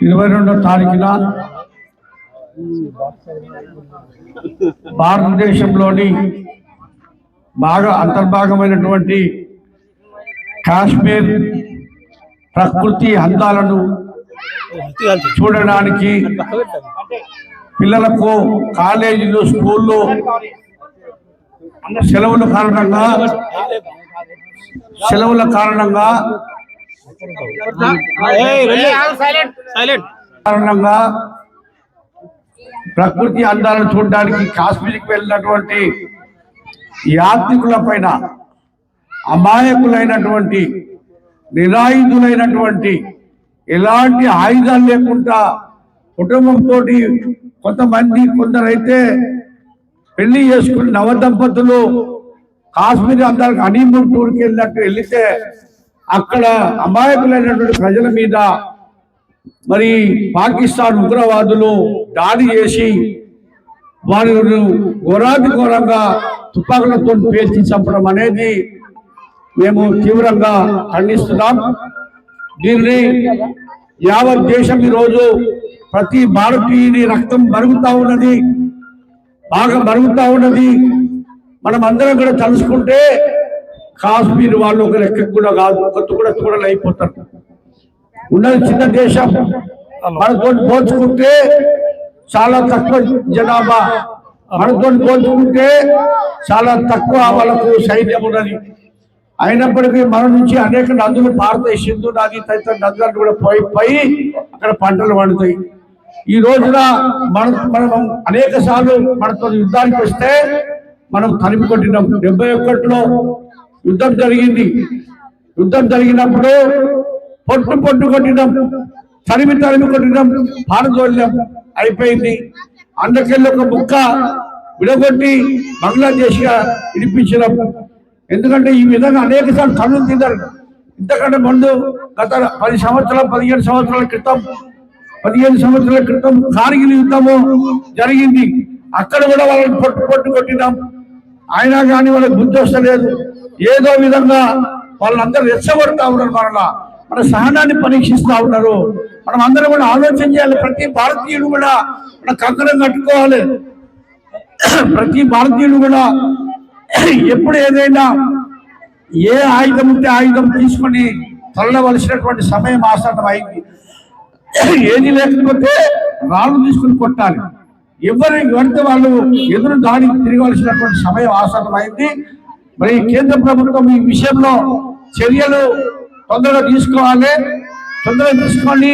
ఇరవై రెండో తారీఖున భారతదేశంలోని బాగా అంతర్భాగమైనటువంటి కాశ్మీర్ ప్రకృతి అందాలను చూడడానికి పిల్లలకు కాలేజీలు స్కూళ్ళు సెలవుల కారణంగా సెలవుల కారణంగా కారణంగా ప్రకృతి అందాలను చూడడానికి కాశ్మీర్కి వెళ్ళినటువంటి యాత్రికుల పైన అమాయకులైనటువంటి నిరాయుధులైనటువంటి ఎలాంటి ఆయుధాలు లేకుండా కుటుంబంతో కొంతమంది కొందరైతే పెళ్ళి చేసుకుని నవ దంపతులు కాశ్మీర్ అందరికి హనీమూన్ టూర్కి వెళ్ళినట్టు వెళితే అక్కడ అమాయకులైనటువంటి ప్రజల మీద మరి పాకిస్తాన్ ఉగ్రవాదులు దాడి చేసి వారి ఘోరాది ఘోరంగా తుపాకులతో పేల్చి చంపడం అనేది మేము తీవ్రంగా ఖండిస్తున్నాం. దీన్ని యావత్ దేశం ఈరోజు ప్రతి భారతీయుని రక్తం మరుగుతూ ఉన్నది బాగా మరుగుతూ ఉన్నది. మనం అందరం కూడా తలుసుకుంటే కాశ్మీర్ వాళ్ళు ఒక లెక్క కూడా కాదు ఒక తుకుడ తుకుడలు అయిపోతారు. ఉన్నది చిన్న దేశం. మనతో పోల్చుకుంటే చాలా తక్కువ జనాభా. మనతో పోల్చుకుంటే చాలా తక్కువ వాళ్ళకు సైన్యం ఉన్నది. అయినప్పటికీ మన నుంచి అనేక నదులు పారుతాయి సింధు నది తదితర నదులను కూడా పోయి పోయి అక్కడ పంటలు పండుతాయి. ఈ రోజున మన మనం అనేక సార్లు మనతో యుద్ధానికి వస్తే మనం తరిమి కొట్టినాం. డెబ్బై ఒకటిలో యుద్ధం జరిగింది. యుద్ధం జరిగినప్పుడు పొట్టు పొట్టు కొట్టినాం. తరిమి తరిమి కొట్టినాం. పారదోలినాం అయిపోయింది. అందుకెళ్ళి ఒక ముక్క విడగొట్టి బంగ్లాదేశ్గా ఎందుకంటే ఈ విధంగా అనేక సార్లు కన్నులు తిన్నారు. ఇంతకంటే ముందు గత పది సంవత్సరాల పదిహేను సంవత్సరాల క్రితం పదిహేను సంవత్సరాల క్రితం కార్గిల్ యుద్ధము జరిగింది. అక్కడ కూడా వాళ్ళని పొట్టు పొట్టు కొట్టినాం. అయినా కానీ వాళ్ళకి బుద్ధి వస్తలేదు. ఏదో విధంగా వాళ్ళందరూ రెచ్చగొడతా ఉన్నారు మరలా. మన సహనాన్ని పరీక్షిస్తూ ఉన్నారు. మనం అందరం కూడా ఆలోచన చేయాలి. ప్రతి భారతీయుడు కూడా మన కంకణం కట్టుకోవాలి. ప్రతి భారతీయుడు కూడా ఎప్పుడు ఏదైనా ఏ ఆయుధం ఉంటే ఆయుధం తీసుకొని తల్లవలసినటువంటి సమయం ఆసనం అయింది ఏది లేకపోతే రాళ్ళు తీసుకుని కొట్టాలి. ఎవరిని కొడితే వాళ్ళు ఎదురు దాడికి తిరగవలసినటువంటి సమయం ఆసనం అయింది మరి కేంద్ర ప్రభుత్వం ఈ విషయంలో చర్యలు తొందరగా తీసుకోవాలి. తొందరగా తీసుకొని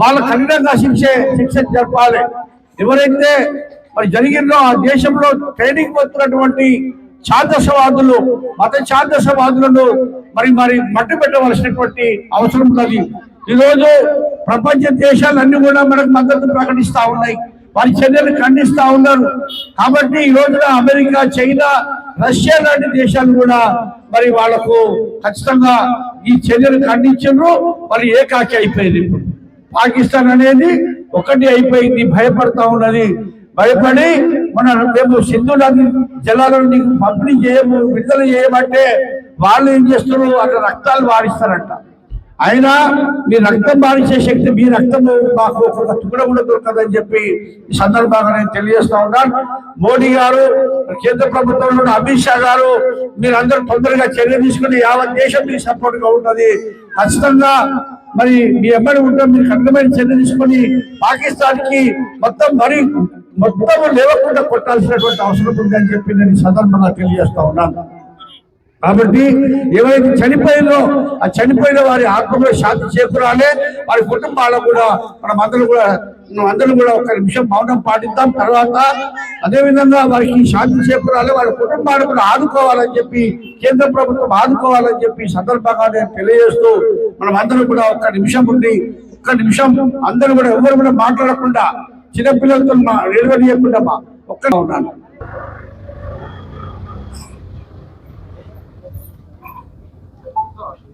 వాళ్ళ కఠినంగా శిక్ష శిక్ష జరపాలి. ఎవరైతే మరి జరిగిందో ఆ దేశంలో ట్రైనింగ్ పొందుతున్నటువంటి ఛాందసవాదులు మత ఛాందసవాదులను మరి మరి మట్టు పెట్టవలసినటువంటి అవసరం ఉన్నది. ఈరోజు ప్రపంచ దేశాలన్నీ కూడా మనకు మద్దతు ప్రకటిస్తూ ఉన్నాయి. వారి చర్యలు ఖండిస్తా ఉన్నారు. కాబట్టి ఈ రోజున అమెరికా చైనా రష్యా లాంటి దేశాలు కూడా మరి వాళ్ళకు ఖచ్చితంగా ఈ చర్యలు ఖండించారు. మరి ఏకాకి అయిపోయింది ఇప్పుడు. పాకిస్తాన్ అనేది ఒకటి అయిపోయింది భయపడతా ఉన్నది. భయపడి మన మేము సింధు నది జలాలను నీకు పంపిణీ చేయము విడుదల చేయమంటే వాళ్ళు ఏం చేస్తున్నారు? అక్కడ రక్తాలు వారిస్తారంట. అయినా మీ రక్తం మారించే శక్తి మీ రక్తం మాకు ఒక తుకుడ కూడా దొరకదని చెప్పి ఈ సందర్భంగా నేను తెలియజేస్తా ఉన్నాను మోడీ గారు కేంద్ర ప్రభుత్వంలో ఉన్న అమిత్ షా గారు మీరందరూ తొందరగా చర్య తీసుకుని యావత్ దేశం మీకు సపోర్ట్గా ఉంటుంది. ఖచ్చితంగా మరి మీ ఎమ్మడి ఉంటే మీరు కఠినమైన చర్య తీసుకొని పాకిస్తాన్కి మొత్తం మరి మొత్తం లేవకుండా కొట్టాల్సినటువంటి అవసరం ఉందని చెప్పి నేను సందర్భంగా తెలియజేస్తా ఉన్నాను. కాబట్టి ఏవైతే చనిపోయిందో ఆ చనిపోయిన వారి ఆత్మలో శాంతి చేకూరాలి. వారి కుటుంబాలకు కూడా మనం అందరం కూడా అందరం కూడా ఒక నిమిషం మౌనం పాటిద్దాం. తర్వాత అదేవిధంగా వారికి శాంతి చేకూరాలి. వారి కుటుంబాన్ని కూడా ఆదుకోవాలని చెప్పి కేంద్ర ప్రభుత్వం ఆదుకోవాలని చెప్పి సందర్భంగా నేను తెలియజేస్తూ మనం అందరం కూడా ఒక్క నిమిషం ఉండి ఒక్క నిమిషం అందరూ కూడా ఎవరు కూడా మాట్లాడకుండా చిన్నపిల్లలతో నిలవనీయకుండా మా ఒక్క ఉన్నాను.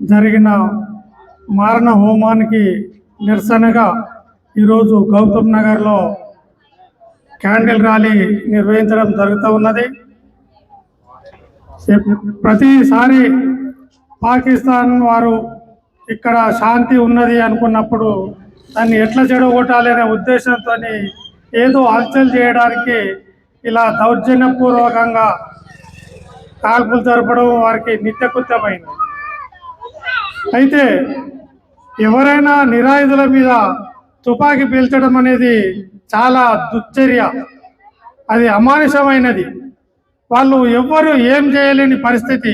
జరిగిన మారణ హోమానికి నిరసనగా ఈరోజు గౌతమ్ నగర్లో క్యాండిల్ ర్యాలీ నిర్వహించడం జరుగుతూ ఉన్నది. ప్రతిసారి పాకిస్తాన్ వారు ఇక్కడ శాంతి ఉన్నది అనుకున్నప్పుడు దాన్ని ఎట్లా చెడగొట్టాలి అనే ఉద్దేశంతో ఏదో హల్చల్ చేయడానికి ఇలా దౌర్జన్యపూర్వకంగా కాల్పులు జరపడం వారికి నిత్యకృత్యమైంది. అయితే ఎవరైనా నిరాయుధుల మీద తుపాకీ పీల్చడం అనేది చాలా దుశ్చర్య. అది అమానుషమైనది. వాళ్ళు ఎవ్వరు ఏం చేయలేని పరిస్థితి.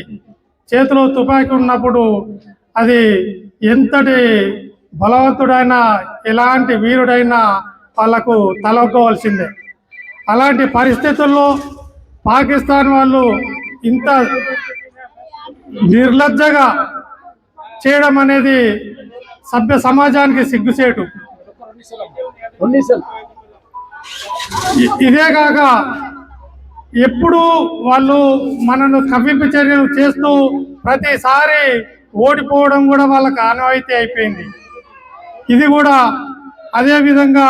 చేతిలో తుపాకీ ఉన్నప్పుడు అది ఎంతటి బలవంతుడైనా ఎలాంటి వీరుడైనా వాళ్ళకు తలొక్కవలసిందే అలాంటి పరిస్థితుల్లో పాకిస్తాన్ వాళ్ళు ఇంత నిర్లజ్జగా చేయడం అనేది సభ్య సమాజానికి సిగ్గుచేటు. ఇదే కాక ఎప్పుడు వాళ్ళు మనను కవ్వింపు చర్యలు చేస్తూ ప్రతిసారి ఓడిపోవడం కూడా వాళ్ళకి ఆనవాయితీ అయిపోయింది. ఇది కూడా అదేవిధంగా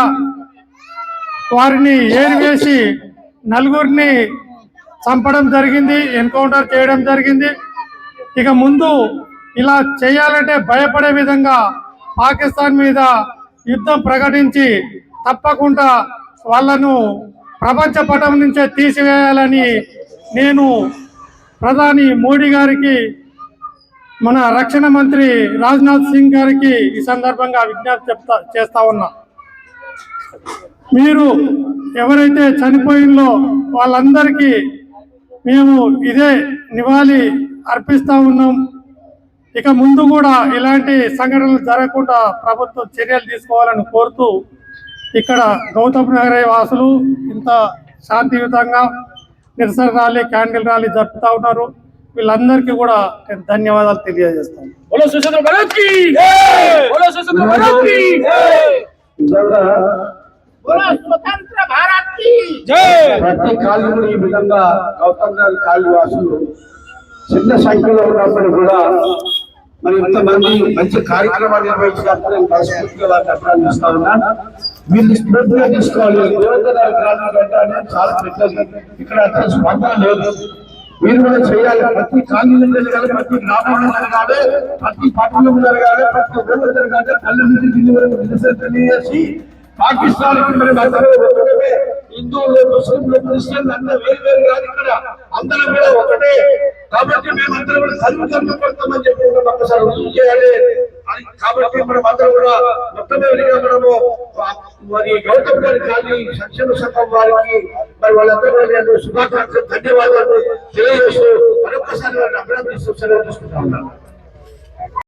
వారిని ఏరివేసి నలుగురిని చంపడం జరిగింది ఎన్కౌంటర్ చేయడం జరిగింది. ఇక ముందు ఇలా చేయాలంటే భయపడే విధంగా పాకిస్తాన్ మీద యుద్ధం ప్రకటించి తప్పకుండా వాళ్ళను ప్రపంచ పటం నుంచే తీసివేయాలని నేను ప్రధాని మోడీ గారికి మన రక్షణ మంత్రి రాజ్నాథ్ సింగ్ గారికి ఈ సందర్భంగా విజ్ఞప్తి చెప్తా చేస్తా ఉన్నా. మీరు ఎవరైతే చనిపోయిందో వాళ్ళందరికీ మేము ఇదే నివాళి అర్పిస్తా ఉన్నాం. ఇక ముందు కూడా ఇలాంటి సంఘటనలు జరగకుండా ప్రభుత్వం చర్యలు తీసుకోవాలని కోరుతూ ఇక్కడ గౌతమ్ నగర వాసులు ఇంత శాంతియుతంగా నిరసన ర్యాలీ క్యాండిల్ ర్యాలీ జరుపుతూ ఉన్నారు. వీళ్ళందరికీ కూడా నేను ధన్యవాదాలు తెలియజేస్తాను. చిన్న సంఖ్యలో ఉన్నప్పుడు కూడా మరి ఇంతమంది మంచి కార్యక్రమాలు నిర్వహించారు నేను మనస్ఫూర్తిగా వీళ్ళు స్ఫూర్తిగా తీసుకోవాలి. చాలా పెద్దది. ఇక్కడ అంత స్పందన లేదు. మీరు కూడా చేయాలి. ప్రతి కాలనీలో జరగాలి. ప్రతి గ్రామంలో జరగాలి. ప్రతి పట్టణంలో జరగాలి. ప్రతి ఊళ్ళో జరగాలి. తల్లి నుంచి దీని వరకు తెలియజేసి పాకిస్తాన్ హిందువులు ముస్లింలు క్రిస్టియన్లు అందరూ వేరు వేరు కాదు ఇక్కడ. అందరం కూడా ఒకటే. కాబట్టి మేమందరం కూడా కలిసి పడతామని చెప్పి మనం ఒక్కసారి రుజువు చేయాలి. అని కాబట్టి మనం అందరం కూడా మొట్టమొదటిగా మనము మరి గౌతమ్ గారి కానీ సంక్షేమ సంఘం వారికి మరి వాళ్ళందరూ కూడా నేను శుభాకాంక్షలు ధన్యవాదాలు తెలియజేస్తూ మరొకసారి వారిని అభినందిస్తూ సెలవు తీసుకుంటా ఉన్నాను.